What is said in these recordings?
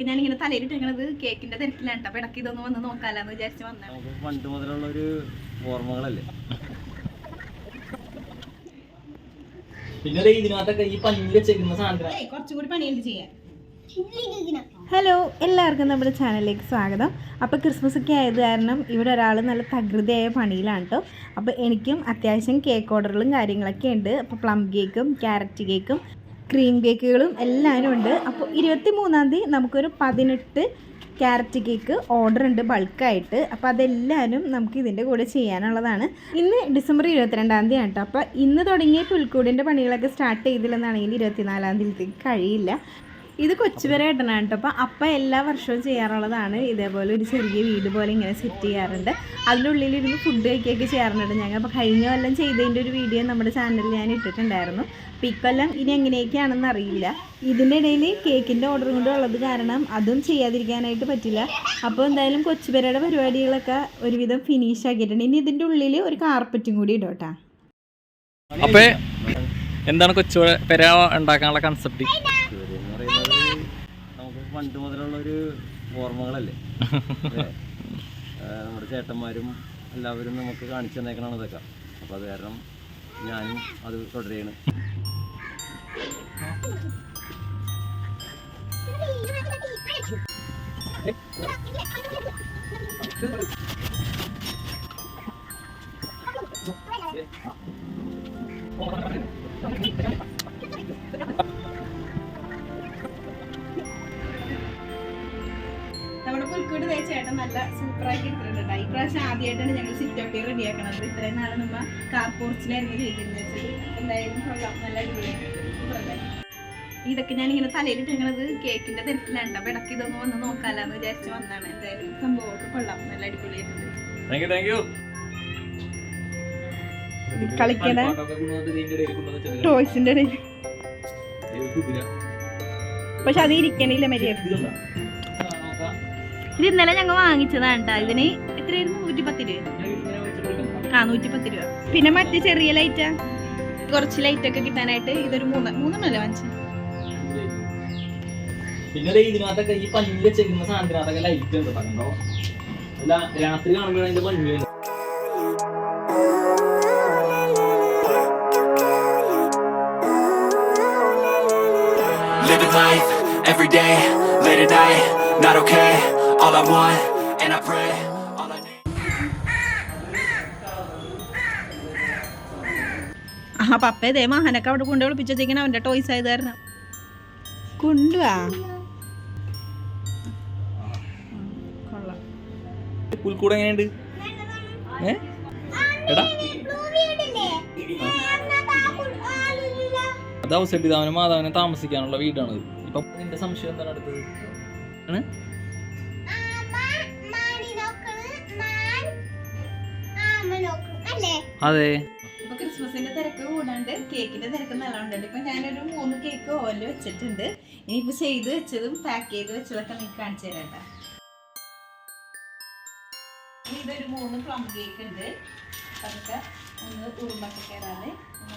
ഇതൊക്കെ ഞാൻ ഇങ്ങനെ തലയിലിട്ടിരിക്കണത് കേക്കിന്റെ തിരക്കിലാണ്. അപ്പൊ ഇടയ്ക്ക് ഇതൊന്ന് വന്ന് നോക്കാലെന്ന് വിചാരിച്ച് നമുക്ക് പണ്ട് മുതലുള്ള ഒരു ഓർമ്മകളല്ലേ? പിന്നെ ഇതിനകത്തൊക്കെ ഈ വെച്ചേക്കുന്ന സാധനം കുറച്ചുകൂടി ചെയ്യാൻ. ഹലോ എല്ലാവർക്കും നമ്മുടെ ചാനലിലേക്ക് സ്വാഗതം. അപ്പോൾ ക്രിസ്മസ് ഒക്കെ ആയത് കാരണം ഇവിടെ ഒരാൾ നല്ല തകൃതിയായ പണിയിലാണ് കേട്ടോ അപ്പോൾ എനിക്കും അത്യാവശ്യം കേക്ക് ഓർഡറുകളും കാര്യങ്ങളൊക്കെ ഉണ്ട്. അപ്പോൾ പ്ലം കേക്കും ക്യാരറ്റ് കേക്കും ക്രീം കേക്കുകളും എല്ലാവരും ഉണ്ട്. അപ്പോൾ ഇരുപത്തി മൂന്നാം തീയതി നമുക്കൊരു പതിനെട്ട് ക്യാരറ്റ് കേക്ക് ഓർഡർ ഉണ്ട് ബൾക്കായിട്ട് അപ്പോൾ അതെല്ലാവരും നമുക്ക് ഇതിന്റെ കൂടെ ചെയ്യാനുള്ളതാണ്. ഇന്ന് ഡിസംബർ ഇരുപത്തിരണ്ടാം തീയതി കേട്ടോ അപ്പോൾ ഇന്ന് തുടങ്ങിയ പുൽക്കൂടിന്റെ പണികളൊക്കെ സ്റ്റാർട്ട് ചെയ്തില്ലെന്നാണെങ്കിൽ ഇരുപത്തിനാലാം തീയതിക്ക് കഴിയില്ല. ഇത് കൊച്ചുവരെ ഏട്ടനാണ് കേട്ടോ. അപ്പോൾ അപ്പ എല്ലാ വർഷവും ചെയ്യാറുള്ളതാണ്. ഇതേപോലെ ഒരു ചെറിയ വീട് പോലെ ഇങ്ങനെ സെറ്റ് ചെയ്യാറുണ്ട്. ഇരുന്ന് ഫുഡ് കഴിക്കുകയൊക്കെ ചെയ്യാറുണ്ട്. ഞങ്ങൾ അപ്പോൾ കഴിഞ്ഞ കൊല്ലം ചെയ്തതിന്റെ ഒരു വീഡിയോ നമ്മുടെ ചാനലിൽ ഞാൻ ഇട്ടിട്ടുണ്ടായിരുന്നു. അപ്പോൾ ഇക്കൊല്ലം ഇനി എങ്ങനെയൊക്കെയാണെന്ന് അറിയില്ല. ഇതിന്റെ ഇടയിൽ കേക്കിന്റെ ഓർഡർ കൊണ്ട് ഉള്ളത് കാരണം അതും ചെയ്യാതിരിക്കാനായിട്ട് പറ്റില്ല. അപ്പോൾ എന്തായാലും കൊച്ചുപേരയുടെ പരിപാടികളൊക്കെ ഒരുവിധം ഫിനിഷ് ആക്കിയിട്ടുണ്ട്. ഇനി ഇതിന്റെ ഉള്ളിൽ ഒരു കാർപ്പറ്റും കൂടി ഇടും കേട്ടോ. അപ്പൊ എന്താണ് കൊച്ചു ഉണ്ടാക്കാനുള്ള കൺസെപ്റ്റ് ഇവർ എന്ന് പറയുന്നത് നമുക്ക് പണ്ട് മുതലുള്ള ഒരു ഓർമ്മകളല്ലേ നമ്മുടെ ചേട്ടന്മാരും എല്ലാവരും നമുക്ക് കാണിച്ചു തന്നേക്കണം ഇതൊക്കെ. അപ്പോൾ അത് കാരണം ഞാനും അത് തുടരുകയാണ്. നമ്മുടെ പുൽക്കൂട് തേ ചേട്ടൻ നല്ല സൂപ്പറാക്കി ഇട്ടിട്ടുണ്ട്. ഈ പ്രാവശ്യം ആദ്യമായിട്ടാണ് ഞങ്ങൾ സിറ്റപ്പി റെഡി ആക്കണത് ഇത്രയും നാളെ നമ്മ കാർ പോർച്ചിലായിരുന്നു വെച്ചത് എന്തായാലും കൊള്ളാം. നല്ല അടിപൊളിയായിട്ടുണ്ട് Super ഇതൊക്കെ ഞാൻ ഇങ്ങനെ തലയിലിട്ടിരിക്കണത് കേക്കിന്റെ തിരക്കിലാണ് അപ്പൊ ഇടയ്ക്ക് ഇതൊന്ന് വന്ന് നോക്കാലെന്ന് വിചാരിച്ച് വന്നാണ് എന്തായാലും സംഭവമൊക്കെ കൊള്ളാം. നല്ല അടിപൊളിയായിട്ടുണ്ട് കളിക്കണ ടോയ്സിന്റെ ഇടയിൽ. പക്ഷെ അത് ഇരിക്കണില്ല മര്യാദ ഇത് ഇന്നലെ ഞങ്ങൾ വാങ്ങിച്ചതാണ് കേട്ടോ ഇതിന് എത്രയായിരുന്നു? നൂറ്റി പത്ത് രൂപ ആ നൂറ്റി പത്ത് രൂപ. പിന്നെ മറ്റേ ചെറിയ ലൈറ്റാ കുറച്ച് ലൈറ്റ് ഒക്കെ കിട്ടാനായിട്ട് ഇതൊരു മൂന്ന് മൂന്നെണ്ണല്ലേ വാങ്ങിച്ചത് പിന്നെ ഇതിനകത്തൊക്കെ ഈ പഞ്ഞി ചെയ്യുന്ന സാധനത്തിനകത്തൊക്കെ ലൈറ്റ് ഉണ്ട് കണ്ടോ? അല്ല രാത്രി കാണുമ്പോഴാണ് അതിന്റെ. Living life every day, late at night, not okay. All I want, and I pray, all I need. ആ പപ്പ ഇതേ മഹാനൊക്കെ അവിടെ കൊണ്ട് ഒളിപ്പിച്ച് വെച്ചേക്കണ അവന്റെ ടോയ്സ് ആയത് കാരണം. കൊണ്ടുവാ. പുൽക്കൂട് എങ്ങനെയുണ്ട്? ഏ? എടാ. അത് ഔസെട്ടി താമനും മാതാവിനെ താമസിക്കാനുള്ള വീടാണ് ഇപ്പൊ നിന്റെ സംശയം എന്താണ് അടുത്തത്? ആണ്? അതെ. ഇപ്പൊ ക്രിസ്മസിന്റെ തിരക്ക് കൂടാണ്ട് കേക്കിന്റെ തിരക്ക് നല്ലോണ്ട് ഇപ്പൊ ഞാനൊരു മൂന്ന് കേക്ക് ഓൽ വെച്ചിട്ടുണ്ട്. ഇനിയിപ്പോ ചെയ്ത് വെച്ചതും പാക്ക് ചെയ്ത് വെച്ചതൊക്കെ നിങ്ങൾക്ക് കാണിച്ചു തരാം. ഇതൊരു മൂന്ന് പ്ലം കേക്ക് ഉണ്ട്. അതൊക്കെ ഒന്ന് ഉറുമ്പൊക്കെ കയറാതെ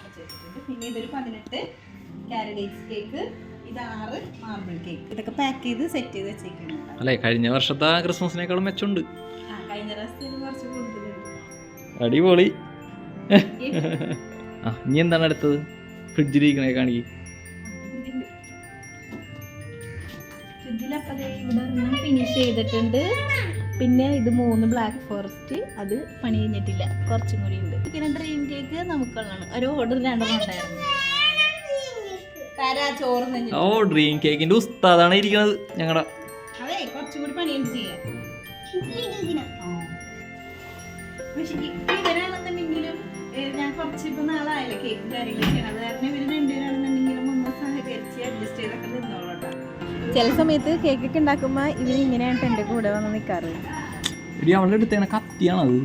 വെച്ചിട്ടുണ്ട്. പിന്നെ ഇതൊരു പതിനെട്ട് കാരഡേറ്റ്സ് കേക്ക് ഇതൊക്കെ പാക്ക് ചെയ്ത് സെറ്റ് ചെയ്ത് വെച്ചേക്കുന്നുണ്ട് അല്ലേ കഴിഞ്ഞ വർഷത്തെ ക്രിസ്മസിനേക്കാളും മെച്ചമുണ്ട്. കഴിഞ്ഞ പ്രാവശ്യത്തിന് കുറച്ച് കൂടുതലുണ്ട്. അടിപൊളി. ആ ഇനി എന്താണ് അടുത്തത്? ഫ്രിഡ്ജിലിരിക്കണേ കാണിക്ക്. ഫിനിഷ് ചെയ്തിട്ടുണ്ട്. പിന്നെ ഇത് മൂന്ന് ബ്ലാക്ക് ഫോറസ്റ്റ് അത് പണി കഴിഞ്ഞിട്ടില്ല. കുറച്ചും കൂടി ഉണ്ട്. പിന്നെ ഡ്രീം കേക്ക് നമുക്കുള്ളതാണ് ഒരു ഓർഡർ രണ്ടെണ്ണം ഉണ്ടായിരുന്നു. ഓ ഡ്രീം കേക്കിന്റെ ഉസ്താദാണ് ഇരിക്കുന്നത് ഞങ്ങളുടെ അതെ കുറച്ചും കൂടി പണിയുണ്ട് ചെയ്യാൻ. പക്ഷെ ഇവരാണെന്നുണ്ടെങ്കിലും ഞാൻ കുറച്ച് ഇപ്പൊ നാളായില്ല കേക്ക് ചെയ്യണം. അത് കാരണം ഇവർ രണ്ടുപേരാണെന്നുണ്ടെങ്കിലും ഒന്ന് സഹകരിച്ച് അഡ്ജസ്റ്റ് ചെയ്തൊക്കെ നിന്നോളൂട്ടോ ചില സമയത്ത് കേക്കൊക്കെ ഉണ്ടാക്കുമ്പോ ഇവർ ഇങ്ങനെയാണ് എന്റെ കൂടെ വന്ന് നിൽക്കാറ് എടി അവളുടെ അടുത്ത് കത്തിയാണത്.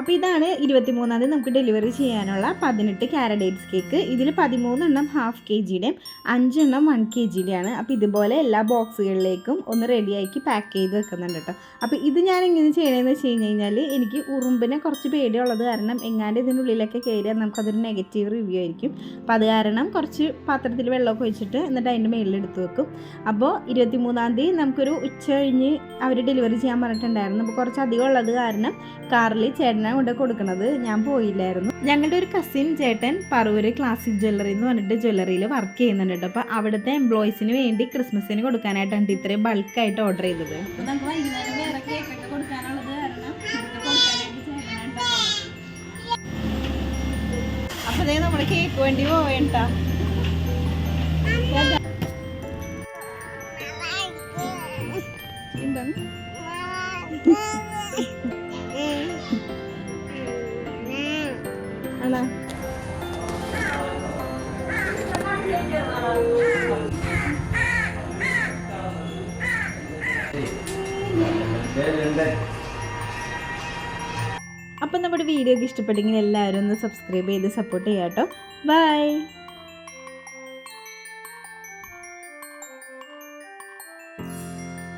അപ്പോൾ ഇതാണ് ഇതാണ് ഇരുപത്തിമൂന്നാം തീയതി നമുക്ക് ഡെലിവറി ചെയ്യാനുള്ള പതിനെട്ട് കാരഡേറ്റ്സ് കേക്ക് ഇതിൽ പതിമൂന്നെണ്ണം ഹാഫ് കെ ജിയുടെയും അഞ്ചെണ്ണം വൺ കെ ജിയുടെയാണ് അപ്പോൾ ഇതുപോലെ എല്ലാ ബോക്സുകളിലേക്കും ഒന്ന് റെഡിയാക്കി പാക്ക് ചെയ്ത് വെക്കുന്നുണ്ട് കേട്ടോ. അപ്പോൾ ഇത് ഞാൻ എങ്ങനെ ചെയ്യണമെന്ന് വെച്ച് കഴിഞ്ഞ് കഴിഞ്ഞാൽ എനിക്ക് ഉറുമ്പിനെ കുറച്ച് പേടിയുള്ളത് കാരണം എങ്ങാണ്ട് ഇതിനുള്ളിലൊക്കെ കയറിയാൽ നമുക്കതൊരു നെഗറ്റീവ് റിവ്യൂ ആയിരിക്കും. അപ്പോൾ അത് കാരണം കുറച്ച് പാത്രത്തിൽ വെള്ളമൊക്കെ ഒഴിച്ചിട്ട് എന്നിട്ട് അതിന്റെ മേളിൽ എടുത്ത് വെക്കും. അപ്പോൾ ഇരുപത്തി മൂന്നാം തീയതി നമുക്കൊരു ഉച്ച കഴിഞ്ഞ് അവർ ഡെലിവറി ചെയ്യാൻ പറഞ്ഞിട്ടുണ്ടായിരുന്നു. അപ്പോൾ കുറച്ച് അധികം ഉള്ളത് കാരണം കാറിൽ ചേട്ടനാണ് കൊണ്ട് കൊടുക്കുന്നത് ഞാൻ പോയില്ലായിരുന്നു. ഞങ്ങളുടെ ഒരു കസിൻ ചേട്ടൻ പറവൂര് ക്ലാസിക് ജ്വല്ലറി എന്ന് പറഞ്ഞിട്ട് ജ്വല്ലറിയിൽ വർക്ക് ചെയ്യുന്നുണ്ട് കേട്ടോ അപ്പോൾ അവിടുത്തെ എംപ്ലോയീസിന് വേണ്ടി ക്രിസ്മസിന് കൊടുക്കാനായിട്ടാണ് ഇത്രയും ബൾക്കായിട്ട് ഓർഡർ ചെയ്തത്. അപ്പൊ നമുക്ക് വൈകുന്നേരം വേറെ കേക്കൊക്കെ കൊടുക്കാനുള്ളത് കാരണം ഇതൊക്കെ കൊടുക്കാനായിട്ട് ചേട്ടനായിട്ടാ അപ്പൊ ദേ നമ്മുടെ കേക്ക് വേണ്ടി പോവേണ്ട ആണോ? അപ്പം നമ്മുടെ വീഡിയോ ഒക്കെ ഇഷ്ടപ്പെട്ടെങ്കിൽ എല്ലാവരും ഒന്ന് സബ്സ്ക്രൈബ് ചെയ്ത് സപ്പോർട്ട് ചെയ്യാം കേട്ടോ ബൈ